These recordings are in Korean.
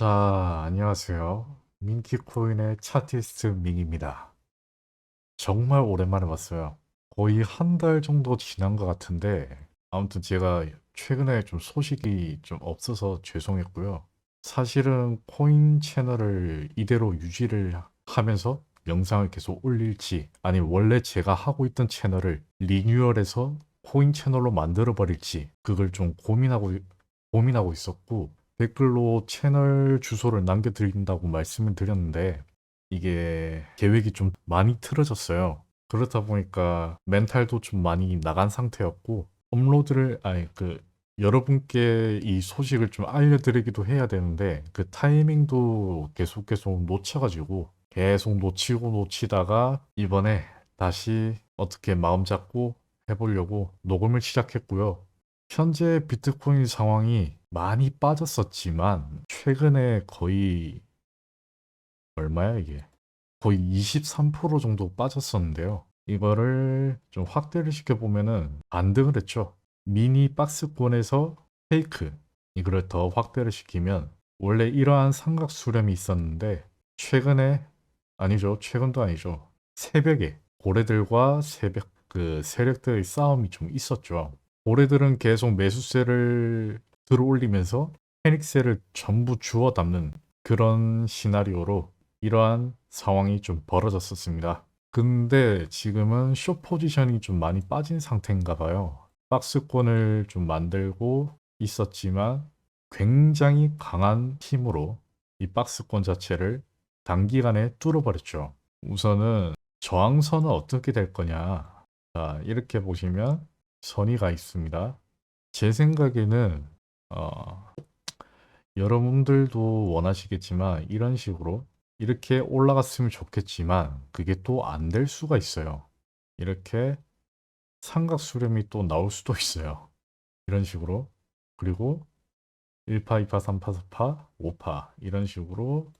자, 안녕하세요. 민키코인의 차티스트 민입니다. 정말 오랜만에 봤어요. 거의 한 달 정도 지난 것 같은데, 아무튼 제가 최근에 좀 소식이 좀 없어서 죄송했고요. 사실은 코인 채널을 이대로 유지를 하면서 영상을 계속 올릴지, 아니면 원래 제가 하고 있던 채널을 리뉴얼해서 코인 채널로 만들어 버릴지, 그걸 좀 고민하고, 고민하고 있었고, 댓글로 채널 주소를 남겨드린다고 말씀을 드렸는데 이게 계획이 좀 많이 틀어졌어요. 그렇다 보니까 멘탈도 좀 많이 나간 상태였고 업로드를 아니 그 여러분께 이 소식을 좀 알려드리기도 해야 되는데 그 타이밍도 계속 계속 놓쳐가지고 계속 놓치고 놓치다가 이번에 다시 어떻게 마음 잡고 해보려고 녹음을 시작했고요. 현재 비트코인 상황이 많이 빠졌었지만 최근에 거의 얼마야 이게? 거의 23% 정도 빠졌었는데요. 이거를 좀 확대를 시켜보면은 반등을 했죠. 미니 박스권에서 페이크 이거를 더 확대를 시키면 원래 이러한 삼각 수렴이 있었는데 최근에 아니죠. 최근도 아니죠. 새벽에 고래들과 새벽 그 세력들의 싸움이 좀 있었죠. 고래들은 계속 매수세를 들어올리면서 페닉스를 전부 주워 담는 그런 시나리오로 이러한 상황이 좀 벌어졌었습니다. 근데 지금은 숏 포지션이 좀 많이 빠진 상태인가 봐요. 박스권을 좀 만들고 있었지만 굉장히 강한 힘으로 이 박스권 자체를 단기간에 뚫어버렸죠. 우선은 저항선은 어떻게 될 거냐. 자, 이렇게 보시면 선의가 있습니다. 제 생각에는 어, 여러분들도 원하시겠지만 이런 식으로 이렇게 올라갔으면 좋겠지만 그게 또 안 될 수가 있어요. 이렇게 삼각 수렴이 또 나올 수도 있어요. 이런 식으로 그리고 1파, 2파, 3파, 4파, 5파 이런 식으로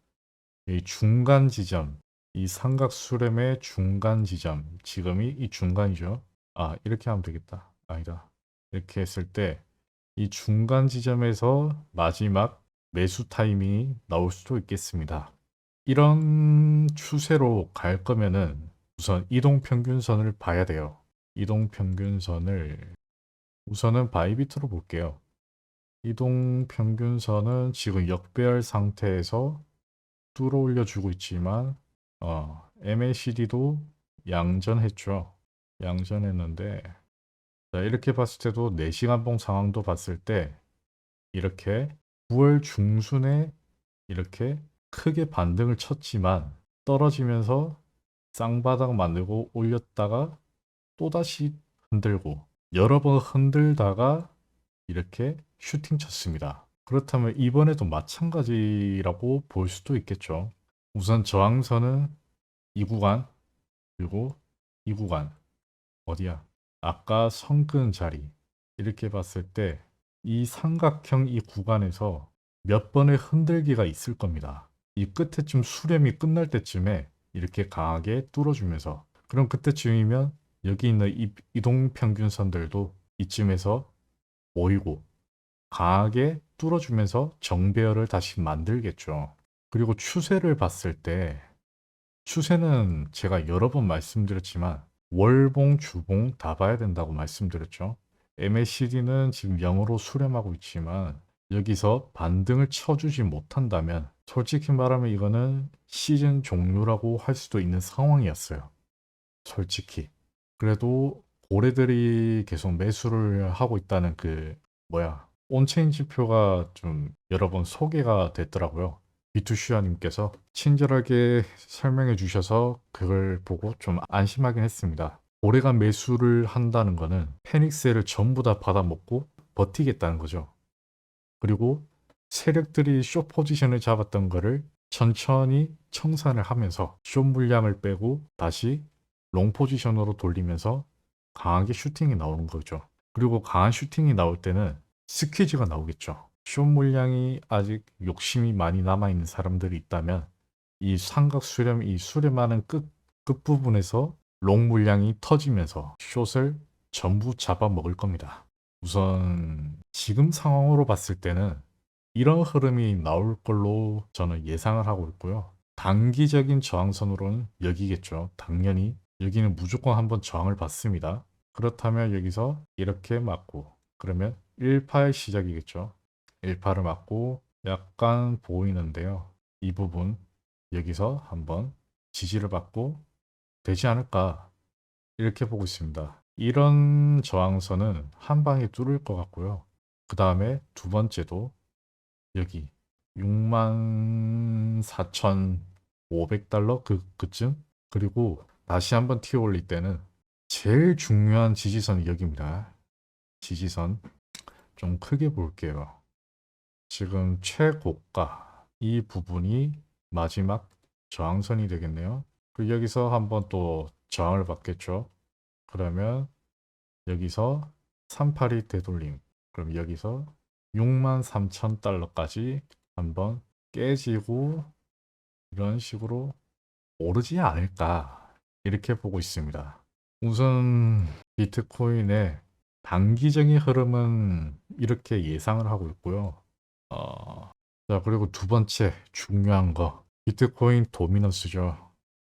이 중간 지점 이 삼각 수렴의 중간 지점 지금이 이 중간이죠. 아 이렇게 하면 되겠다. 아니다. 이렇게 했을 때 이 중간 지점에서 마지막 매수 타이밍이 나올 수도 있겠습니다. 이런 추세로 갈 거면은 우선 이동 평균선을 봐야 돼요. 이동 평균선을 우선은 바이비트로 볼게요. 이동 평균선은 지금 역배열 상태에서 뚫어 올려주고 있지만 어, MACD도 양전했죠. 양전했는데 자, 이렇게 봤을 때도 4시간 봉 상황도 봤을 때 이렇게 9월 중순에 이렇게 크게 반등을 쳤지만 떨어지면서 쌍바닥 만들고 올렸다가 또다시 흔들고 여러 번 흔들다가 이렇게 슈팅 쳤습니다. 그렇다면 이번에도 마찬가지라고 볼 수도 있겠죠. 우선 저항선은 이 구간 그리고 이 구간 어디야? 아까 성근 자리 이렇게 봤을 때 이 삼각형 이 구간에서 몇 번의 흔들기가 있을 겁니다. 이 끝에쯤 수렴이 끝날 때쯤에 이렇게 강하게 뚫어주면서 그럼 그때쯤이면 여기 있는 이 이동 평균선들도 이쯤에서 모이고 강하게 뚫어주면서 정배열을 다시 만들겠죠. 그리고 추세를 봤을 때 추세는 제가 여러 번 말씀드렸지만 월봉, 주봉 다 봐야 된다고 말씀드렸죠. MACD는 지금 0으로 수렴하고 있지만 여기서 반등을 쳐주지 못한다면 솔직히 말하면 이거는 시즌 종료라고 할 수도 있는 상황이었어요. 솔직히. 그래도 고래들이 계속 매수를 하고 있다는 그 뭐야 온체인 지표가 좀 여러 번 소개가 됐더라고요. 비투슈아님께서 친절하게 설명해 주셔서 그걸 보고 좀 안심하긴 했습니다. 올해간 매수를 한다는 거는 페닉스를 전부 다 받아먹고 버티겠다는 거죠. 그리고 세력들이 쇼 포지션을 잡았던 거를 천천히 청산을 하면서 쇼 물량을 빼고 다시 롱 포지션으로 돌리면서 강하게 슈팅이 나오는 거죠. 그리고 강한 슈팅이 나올 때는 스퀴즈가 나오겠죠. 쇼 물량이 아직 욕심이 많이 남아있는 사람들이 있다면 이 삼각 수렴, 이 수렴하는 끝, 끝부분에서 롱 물량이 터지면서 숏을 전부 잡아먹을 겁니다. 우선 지금 상황으로 봤을 때는 이런 흐름이 나올 걸로 저는 예상을 하고 있고요. 단기적인 저항선으로는 여기겠죠. 당연히 여기는 무조건 한번 저항을 받습니다. 그렇다면 여기서 이렇게 맞고 그러면 1파의 시작이겠죠. 1파를 맞고 약간 보이는데요. 이 부분 여기서 한번 지지를 받고 되지 않을까 이렇게 보고 있습니다. 이런 저항선은 한 방에 뚫을 것 같고요. 그 다음에 두 번째도 여기 64,500달러 그, 그쯤 그리고 다시 한번 튀어 올릴 때는 제일 중요한 지지선이 여기입니다. 지지선 좀 크게 볼게요. 지금 최고가 이 부분이 마지막 저항선이 되겠네요. 그 여기서 한번 또 저항을 받겠죠. 그러면 여기서 38이 되돌림. 그럼 여기서 63,000달러까지 한번 깨지고 이런 식으로 오르지 않을까 이렇게 보고 있습니다. 우선 비트코인의 단기적인 흐름은 이렇게 예상을 하고 있고요. 어, 자, 그리고 두 번째 중요한 거 비트코인 도미넌스죠.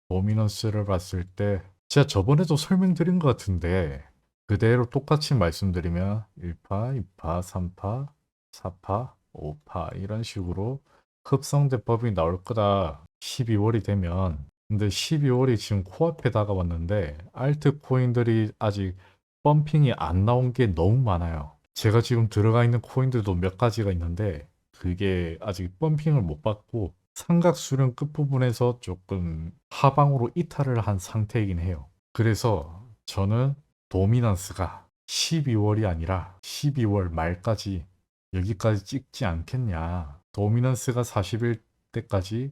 도미넌스를 봤을 때 제가 저번에도 설명드린 것 같은데 그대로 똑같이 말씀드리면 1파, 2파, 3파, 4파, 5파 이런 식으로 흡성대법이 나올 거다 12월이 되면 근데 12월이 지금 코앞에 다가왔는데 알트코인들이 아직 펌핑이 안 나온 게 너무 많아요. 제가 지금 들어가 있는 코인들도 몇 가지가 있는데 그게 아직 펌핑을 못 받고 삼각수령 끝부분에서 조금 하방으로 이탈을 한 상태이긴 해요. 그래서 저는 도미넌스가 12월이 아니라 12월 말까지 여기까지 찍지 않겠냐. 도미넌스가 40일 때까지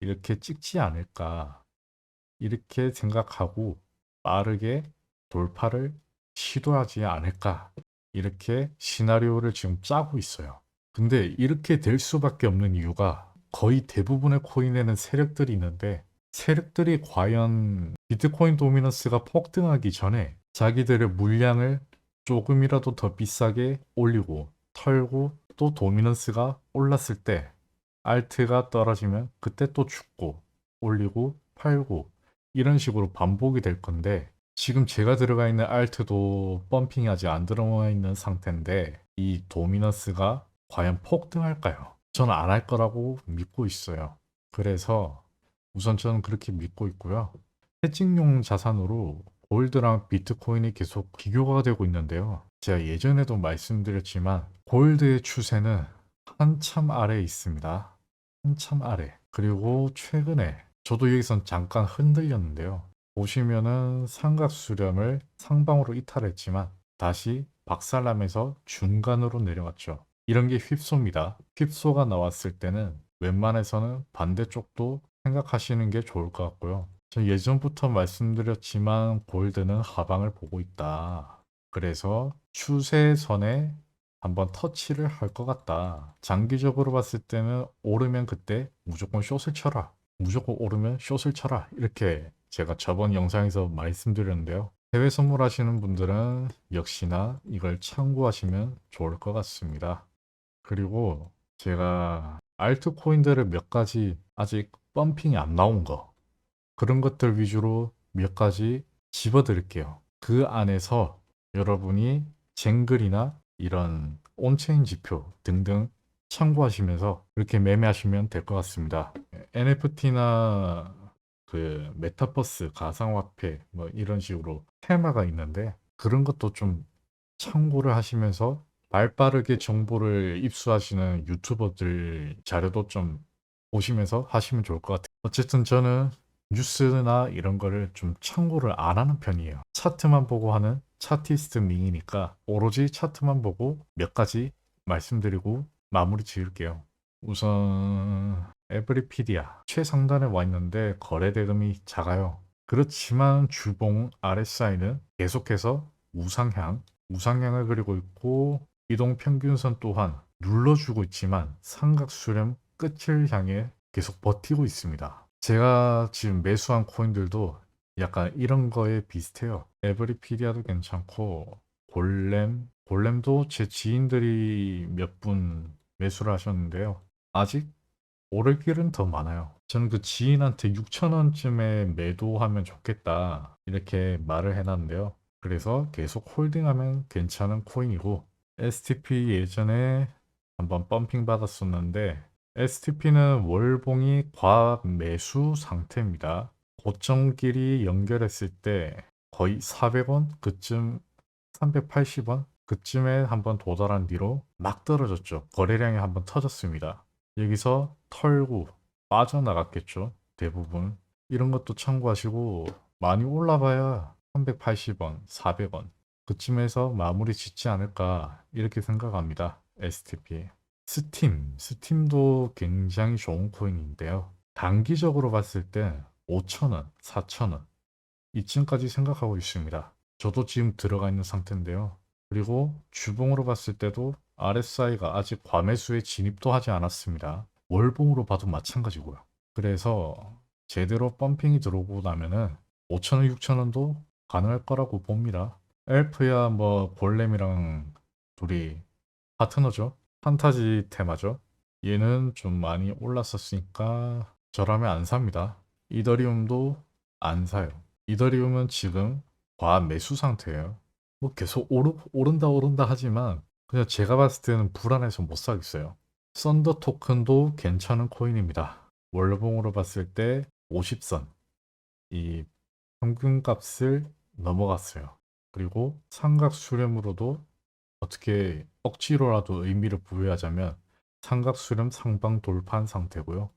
이렇게 찍지 않을까. 이렇게 생각하고 빠르게 돌파를 시도하지 않을까. 이렇게 시나리오를 지금 짜고 있어요. 근데 이렇게 될 수밖에 없는 이유가 거의 대부분의 코인에는 세력들이 있는데 세력들이 과연 비트코인 도미넌스가 폭등하기 전에 자기들의 물량을 조금이라도 더 비싸게 올리고 털고 또 도미넌스가 올랐을 때 알트가 떨어지면 그때 또 죽고 올리고 팔고 이런 식으로 반복이 될 건데 지금 제가 들어가 있는 알트도 펌핑이 아직 안 들어와 있는 상태인데 이 도미넌스가 과연 폭등할까요? 저는 안 할 거라고 믿고 있어요. 그래서 우선 저는 그렇게 믿고 있고요. 해칭용 자산으로 골드랑 비트코인이 계속 비교가 되고 있는데요. 제가 예전에도 말씀드렸지만 골드의 추세는 한참 아래에 있습니다. 한참 아래. 그리고 최근에 저도 여기선 잠깐 흔들렸는데요. 보시면은 삼각 수렴을 상방으로 이탈했지만 다시 박살나면서 중간으로 내려왔죠. 이런 게 휩소입니다. 휩소가 나왔을 때는 웬만해서는 반대쪽도 생각하시는 게 좋을 것 같고요. 저 예전부터 말씀드렸지만 골드는 하방을 보고 있다. 그래서 추세선에 한번 터치를 할 것 같다. 장기적으로 봤을 때는 오르면 그때 무조건 숏을 쳐라. 무조건 오르면 숏을 쳐라. 이렇게 제가 저번 영상에서 말씀드렸는데요. 해외 선물하시는 분들은 역시나 이걸 참고하시면 좋을 것 같습니다. 그리고 제가 알트코인들을 몇 가지 아직 펌핑이 안 나온 거 그런 것들 위주로 몇 가지 집어 드릴게요. 그 안에서 여러분이 쟁글이나 이런 온체인 지표 등등 참고하시면서 그렇게 매매하시면 될 것 같습니다. NFT나 그 메타버스, 가상화폐 뭐 이런 식으로 테마가 있는데 그런 것도 좀 참고를 하시면서 발빠르게 정보를 입수하시는 유튜버들 자료도 좀 보시면서 하시면 좋을 것 같아요. 어쨌든 저는 뉴스나 이런 거를 좀 참고를 안 하는 편이에요. 차트만 보고 하는 차티스트 밍이니까 오로지 차트만 보고 몇 가지 말씀드리고 마무리 지을게요. 우선 에브리피디아 최상단에 와 있는데 거래 대금이 작아요. 그렇지만 주봉 RSI는 계속해서 우상향, 우상향을 그리고 있고 이동 평균선 또한 눌러주고 있지만 삼각수렴 끝을 향해 계속 버티고 있습니다. 제가 지금 매수한 코인들도 약간 이런 거에 비슷해요. 에브리피디아도 괜찮고 골렘, 골렘도 제 지인들이 몇 분 매수를 하셨는데요. 아직 오를 길은 더 많아요. 저는 그 지인한테 6,000원쯤에 매도하면 좋겠다. 이렇게 말을 해놨는데요. 그래서 계속 홀딩하면 괜찮은 코인이고, STP 예전에 한번 펌핑 받았었는데, STP는 월봉이 과학 매수 상태입니다. 고점끼리 연결했을 때 거의 400원 그쯤 380원 그쯤에 한번 도달한 뒤로 막 떨어졌죠. 거래량이 한번 터졌습니다. 여기서 털고 빠져나갔겠죠. 대부분. 이런 것도 참고하시고 많이 올라봐야 380원, 400원 그쯤에서 마무리 짓지 않을까 이렇게 생각합니다. STP. 스팀, 스팀도 굉장히 좋은 코인인데요. 단기적으로 봤을 때 5,000원, 4,000원 이쯤까지 생각하고 있습니다. 저도 지금 들어가 있는 상태인데요. 그리고 주봉으로 봤을 때도 RSI가 아직 과매수에 진입도 하지 않았습니다. 월봉으로 봐도 마찬가지고요. 그래서 제대로 펌핑이 들어오고 나면은 5,000원, 6,000원도 가능할 거라고 봅니다. 엘프야 뭐 골렘이랑 둘이 파트너죠. 판타지 테마죠. 얘는 좀 많이 올랐었으니까 저라면 안 삽니다. 이더리움도 안 사요. 이더리움은 지금 과매수 상태예요. 뭐 계속 오르, 오른다 오른다 하지만 그냥 제가 봤을 때는 불안해서 못 사겠어요. 썬더 토큰도 괜찮은 코인입니다. 월봉으로 봤을 때 50선 이 평균값을 넘어갔어요. 그리고 삼각 수렴으로도 어떻게 억지로라도 의미를 부여하자면 삼각 수렴 상방 돌파한 상태고요.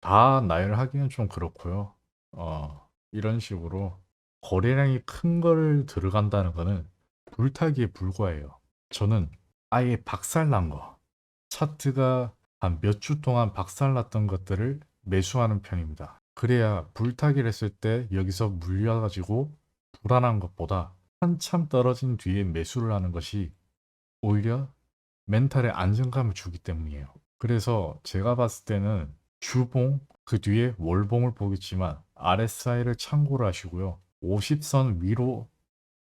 다 나열하기는 좀 그렇고요. 어, 이런 식으로 거래량이 큰 걸 들어간다는 거는 불타기에 불과해요. 저는 아예 박살난 거, 차트가 한 몇 주 동안 박살났던 것들을 매수하는 편입니다. 그래야 불타기를 했을 때 여기서 물려가지고 불안한 것보다 한참 떨어진 뒤에 매수를 하는 것이 오히려 멘탈에 안정감을 주기 때문이에요. 그래서 제가 봤을 때는 주봉, 그 뒤에 월봉을 보겠지만 RSI를 참고를 하시고요. 50선 위로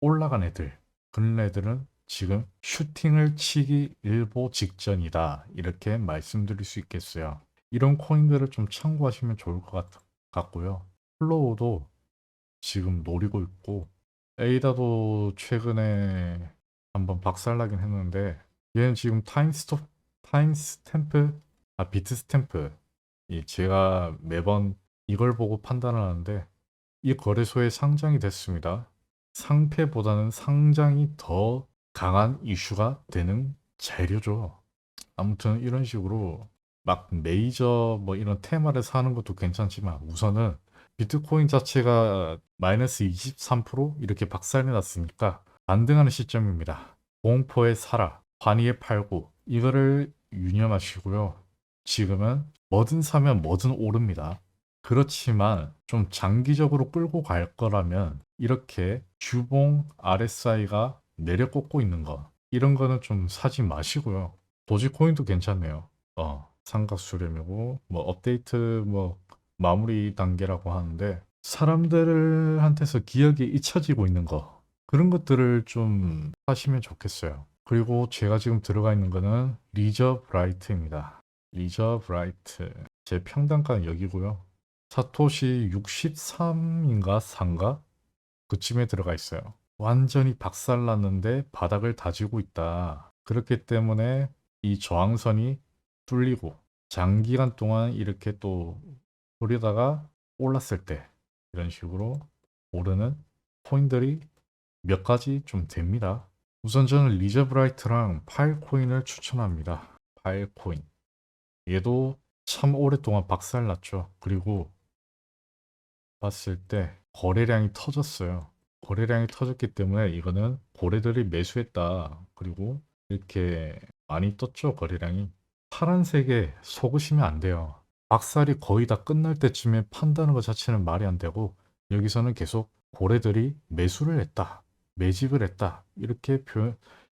올라간 애들, 그런 애들은 지금 슈팅을 치기 일보 직전이다. 이렇게 말씀드릴 수 있겠어요. 이런 코인들을 좀 참고하시면 좋을 것 같, 같고요. 플로우도 지금 노리고 있고, 에이다도 최근에 한번 박살나긴 했는데, 얘는 지금 타임 스톱, 타임 스탬프, 아, 비트 스탬프. 이 제가 매번 이걸 보고 판단을 하는데, 이 거래소에 상장이 됐습니다. 상패보다는 상장이 더 강한 이슈가 되는 재료죠. 아무튼 이런 식으로 막 메이저 뭐 이런 테마를 사는 것도 괜찮지만 우선은 비트코인 자체가 마이너스 23% 이렇게 박살이 났으니까 반등하는 시점입니다. 공포에 사라, 환희에 팔고 이거를 유념하시고요. 지금은 뭐든 사면 뭐든 오릅니다. 그렇지만 좀 장기적으로 끌고 갈 거라면 이렇게 주봉 RSI가 내려 꽂고 있는 거 이런 거는 좀 사지 마시고요. 도지코인도 괜찮네요. 어, 삼각수렴이고 뭐 업데이트 뭐 마무리 단계라고 하는데 사람들한테서 기억이 잊혀지고 있는 거 그런 것들을 좀 하시면 좋겠어요. 그리고 제가 지금 들어가 있는 거는 리저 브라이트입니다. 리저 브라이트 제 평단가는 여기고요. 사토시 63인가 4인가 그쯤에 들어가 있어요. 완전히 박살났는데 바닥을 다지고 있다. 그렇기 때문에 이 저항선이 뚫리고 장기간 동안 이렇게 또 돌리다가 올랐을 때 이런 식으로 오르는 코인들이 몇 가지 좀 됩니다. 우선 저는 리저브라이트랑 파일코인을 추천합니다. 파일코인. 얘도 참 오랫동안 박살났죠. 그리고 봤을 때 거래량이 터졌어요. 거래량이 터졌기 때문에 이거는 고래들이 매수했다. 그리고 이렇게 많이 떴죠, 거래량이. 파란색에 속으시면 안 돼요. 박살이 거의 다 끝날 때쯤에 판다는 것 자체는 말이 안 되고 여기서는 계속 고래들이 매수를 했다. 매집을 했다. 이렇게 표현,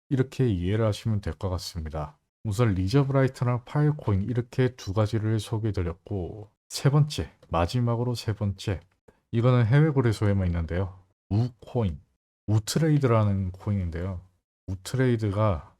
이렇게 이해를 하시면 될 것 같습니다. 우선 리저브라이트랑 파일코인 이렇게 두 가지를 소개해 드렸고 세 번째, 마지막으로 세 번째 이거는 해외 거래소에만 있는데요. 우코인, 우트레이드라는 코인인데요. 우트레이드가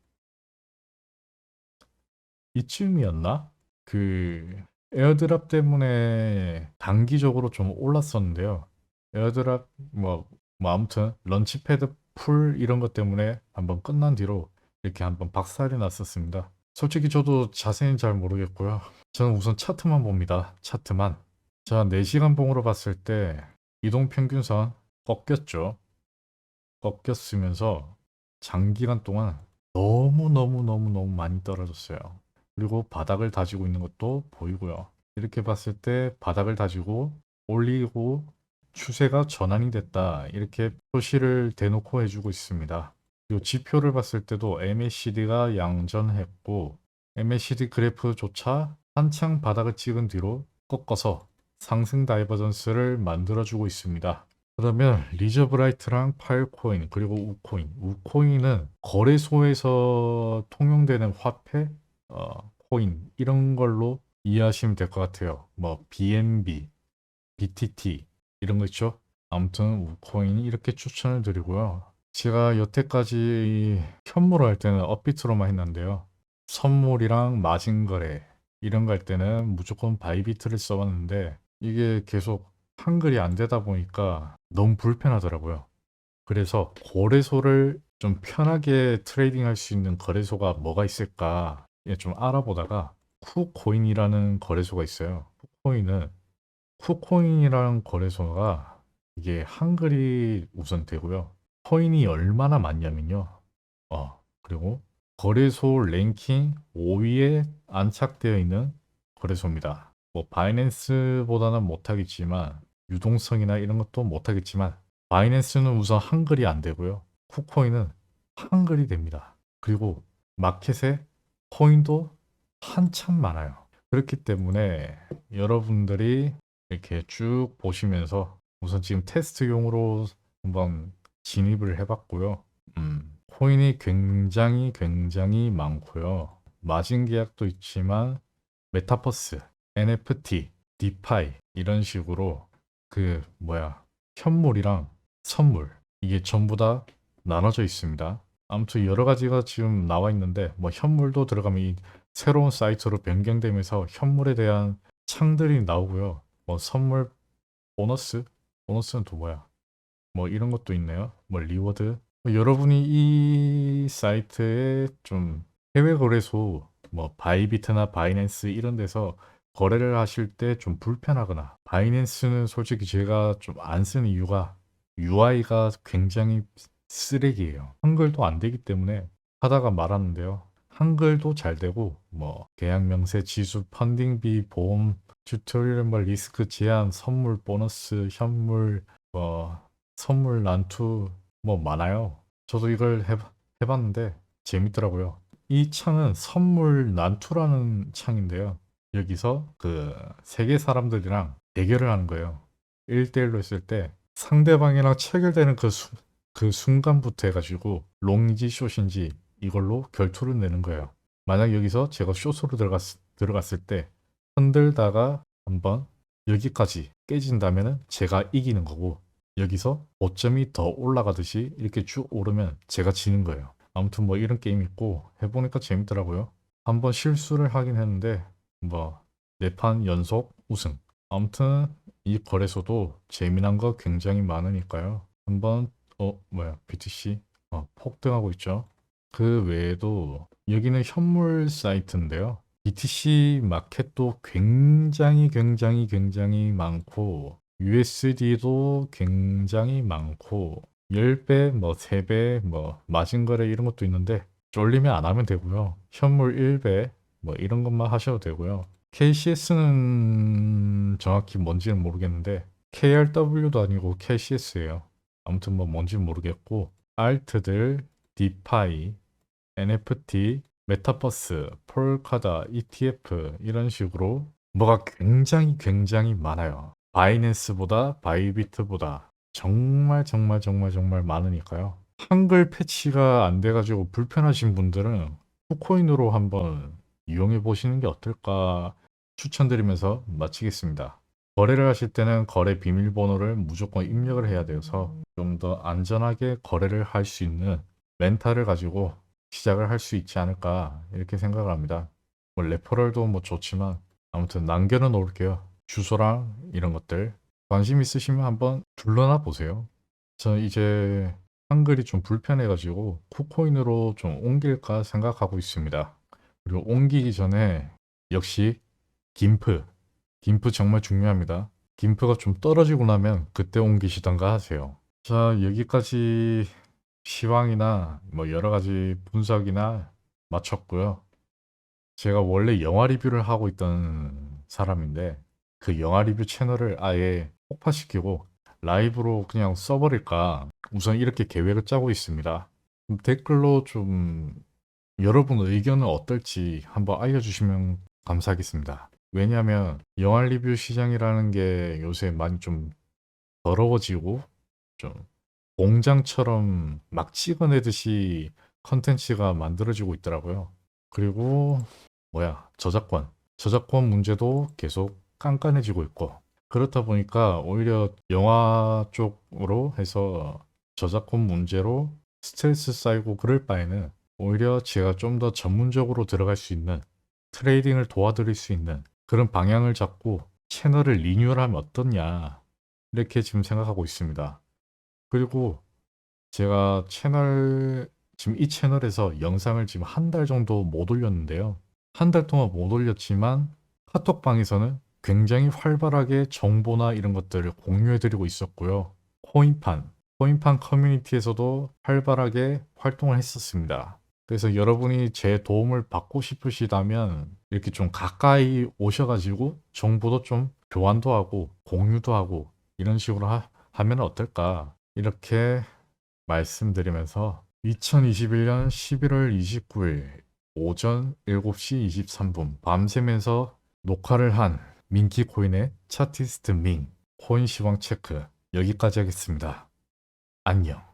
이쯤이었나? 그 에어드랍 때문에 단기적으로 좀 올랐었는데요. 에어드랍 뭐, 뭐 아무튼 런치패드 풀 이런 것 때문에 한번 끝난 뒤로 이렇게 한번 박살이 났었습니다. 솔직히 저도 자세히는 잘 모르겠고요. 저는 우선 차트만 봅니다. 차트만. 자, 4시간 봉으로 봤을 때 이동 평균선 꺾였죠. 꺾였으면서 장기간 동안 너무너무너무너무 많이 떨어졌어요. 그리고 바닥을 다지고 있는 것도 보이고요. 이렇게 봤을 때 바닥을 다지고 올리고 추세가 전환이 됐다. 이렇게 표시를 대놓고 해주고 있습니다. 그리고 지표를 봤을 때도 MACD가 양전했고 MACD 그래프조차 한창 바닥을 찍은 뒤로 꺾어서 상승 다이버전스를 만들어주고 있습니다. 그러면 리저브라이트랑 파일코인 그리고 우코인 우코인은 거래소에서 통용되는 화폐 어, 코인 이런 걸로 이해하시면 될 것 같아요. 뭐 BNB, BTT 이런 거 있죠. 아무튼 우코인 이렇게 추천을 드리고요. 제가 여태까지 현물을 할 때는 업비트로만 했는데요. 선물이랑 마진 거래 이런 거 할 때는 무조건 바이비트를 써봤는데 이게 계속 한글이 안 되다 보니까 너무 불편하더라고요. 그래서 거래소를 좀 편하게 트레이딩 할 수 있는 거래소가 뭐가 있을까 예, 좀 알아보다가 쿠코인이라는 거래소가 있어요. 쿠코인은 쿠코인이라는 거래소가 이게 한글이 우선 되고요. 코인이 얼마나 많냐면요. 어, 그리고 거래소 랭킹 5위에 안착되어 있는 거래소입니다. 뭐 바이낸스보다는 못하겠지만 유동성이나 이런 것도 못하겠지만 바이낸스는 우선 한글이 안 되고요. 쿠코인은 한글이 됩니다. 그리고 마켓에 코인도 한참 많아요. 그렇기 때문에 여러분들이 이렇게 쭉 보시면서 우선 지금 테스트용으로 한번 진입을 해봤고요. 음, 코인이 굉장히 굉장히 많고요. 마진 계약도 있지만 메타버스, NFT, 디파이 이런 식으로 그 뭐야 현물이랑 선물 이게 전부 다 나눠져 있습니다. 아무튼 여러 가지가 지금 나와 있는데 뭐 현물도 들어가면 이 새로운 사이트로 변경되면서 현물에 대한 창들이 나오고요. 뭐 선물 보너스 보너스는 또 뭐야? 뭐 이런 것도 있네요. 뭐 리워드. 뭐 여러분이 이 사이트에 좀 해외 거래소 뭐 바이비트나 바이낸스 이런 데서 거래를 하실 때 좀 불편하거나 바이낸스는 솔직히 제가 좀 안 쓰는 이유가 UI가 굉장히 쓰레기예요. 한글도 안 되기 때문에 하다가 말았는데요. 한글도 잘 되고 뭐 계약 명세, 지수, 펀딩비, 보험, 튜토리얼, 뭐 리스크 제한, 선물, 보너스, 현물, 뭐 선물 난투 뭐 많아요. 저도 이걸 해, 해봤는데 재밌더라고요. 이 창은 선물 난투라는 창인데요. 여기서 그 세계 사람들이랑 대결을 하는 거예요. 1대1로 했을 때 상대방이랑 체결되는 그, 수, 그 순간부터 해가지고 롱인지 숏인지 이걸로 결투를 내는 거예요. 만약 여기서 제가 숏으로 들어갔, 들어갔을 때 흔들다가 한번 여기까지 깨진다면 제가 이기는 거고 여기서 5점이 더 올라가듯이 이렇게 쭉 오르면 제가 지는 거예요. 아무튼 뭐 이런 게임 있고 해보니까 재밌더라고요. 한번 실수를 하긴 했는데 뭐네판 연속 우승. 아무튼 이 거래소도 재미난 거 굉장히 많으니까요. 한번 어 뭐야 BTC 어, 폭등하고 있죠. 그 외에도 여기는 현물 사이트인데요. BTC 마켓도 굉장히 굉장히 굉장히 많고 USD도 굉장히 많고 10배, 뭐 3배, 뭐 마진 거래 이런 것도 있는데 쫄리면 안 하면 되고요. 현물 1배 뭐 이런 것만 하셔도 되고요. KCS는 정확히 뭔지는 모르겠는데 KRW도 아니고 KCS예요. 아무튼 뭐 뭔지는 모르겠고 알트들, 디파이, NFT, 메타버스, 폴카다, ETF 이런 식으로 뭐가 굉장히 굉장히 많아요. 바이낸스보다 바이비트보다 정말 정말 정말 정말 많으니까요. 한글 패치가 안 돼가지고 불편하신 분들은 쿠코인으로 한번 이용해 보시는 게 어떨까 추천드리면서 마치겠습니다. 거래를 하실 때는 거래 비밀번호를 무조건 입력을 해야 되어서 좀 더 안전하게 거래를 할 수 있는 멘탈을 가지고 시작을 할 수 있지 않을까 이렇게 생각을 합니다. 뭐 레퍼럴도 뭐 좋지만 아무튼 남겨는 놓을게요. 주소랑 이런 것들 관심 있으시면 한번 둘러나 보세요. 저 이제 한글이 좀 불편해가지고 쿠코인으로 좀 옮길까 생각하고 있습니다. 그리고 옮기기 전에 역시 김프, 김프 정말 중요합니다. 김프가 좀 떨어지고 나면 그때 옮기시던가 하세요. 자, 여기까지 시황이나 뭐 여러 가지 분석이나 마쳤고요. 제가 원래 영화 리뷰를 하고 있던 사람인데 그 영화 리뷰 채널을 아예 폭파시키고 라이브로 그냥 써버릴까 우선 이렇게 계획을 짜고 있습니다. 댓글로 좀 여러분 의견은 어떨지 한번 알려주시면 감사하겠습니다. 왜냐하면 영화 리뷰 시장이라는 게 요새 많이 좀 더러워지고 좀 공장처럼 막 찍어내듯이 컨텐츠가 만들어지고 있더라고요. 그리고 뭐야 저작권 저작권 문제도 계속 깐깐해지고 있고 그렇다 보니까 오히려 영화 쪽으로 해서 저작권 문제로 스트레스 쌓이고 그럴 바에는 오히려 제가 좀 더 전문적으로 들어갈 수 있는 트레이딩을 도와드릴 수 있는 그런 방향을 잡고 채널을 리뉴얼하면 어떻냐 이렇게 지금 생각하고 있습니다. 그리고 제가 채널 지금 이 채널에서 영상을 지금 한 달 정도 못 올렸는데요. 한 달 동안 못 올렸지만 카톡방에서는 굉장히 활발하게 정보나 이런 것들을 공유해드리고 있었고요. 코인판, 코인판 커뮤니티에서도 활발하게 활동을 했었습니다. 그래서 여러분이 제 도움을 받고 싶으시다면 이렇게 좀 가까이 오셔가지고 정보도 좀 교환도 하고 공유도 하고 이런 식으로 하, 하면 어떨까 이렇게 말씀드리면서 2021년 11월 29일 오전 7시 23분 밤새면서 녹화를 한 민키 코인의 차티스트 민 코인 시황 체크 여기까지 하겠습니다. 안녕.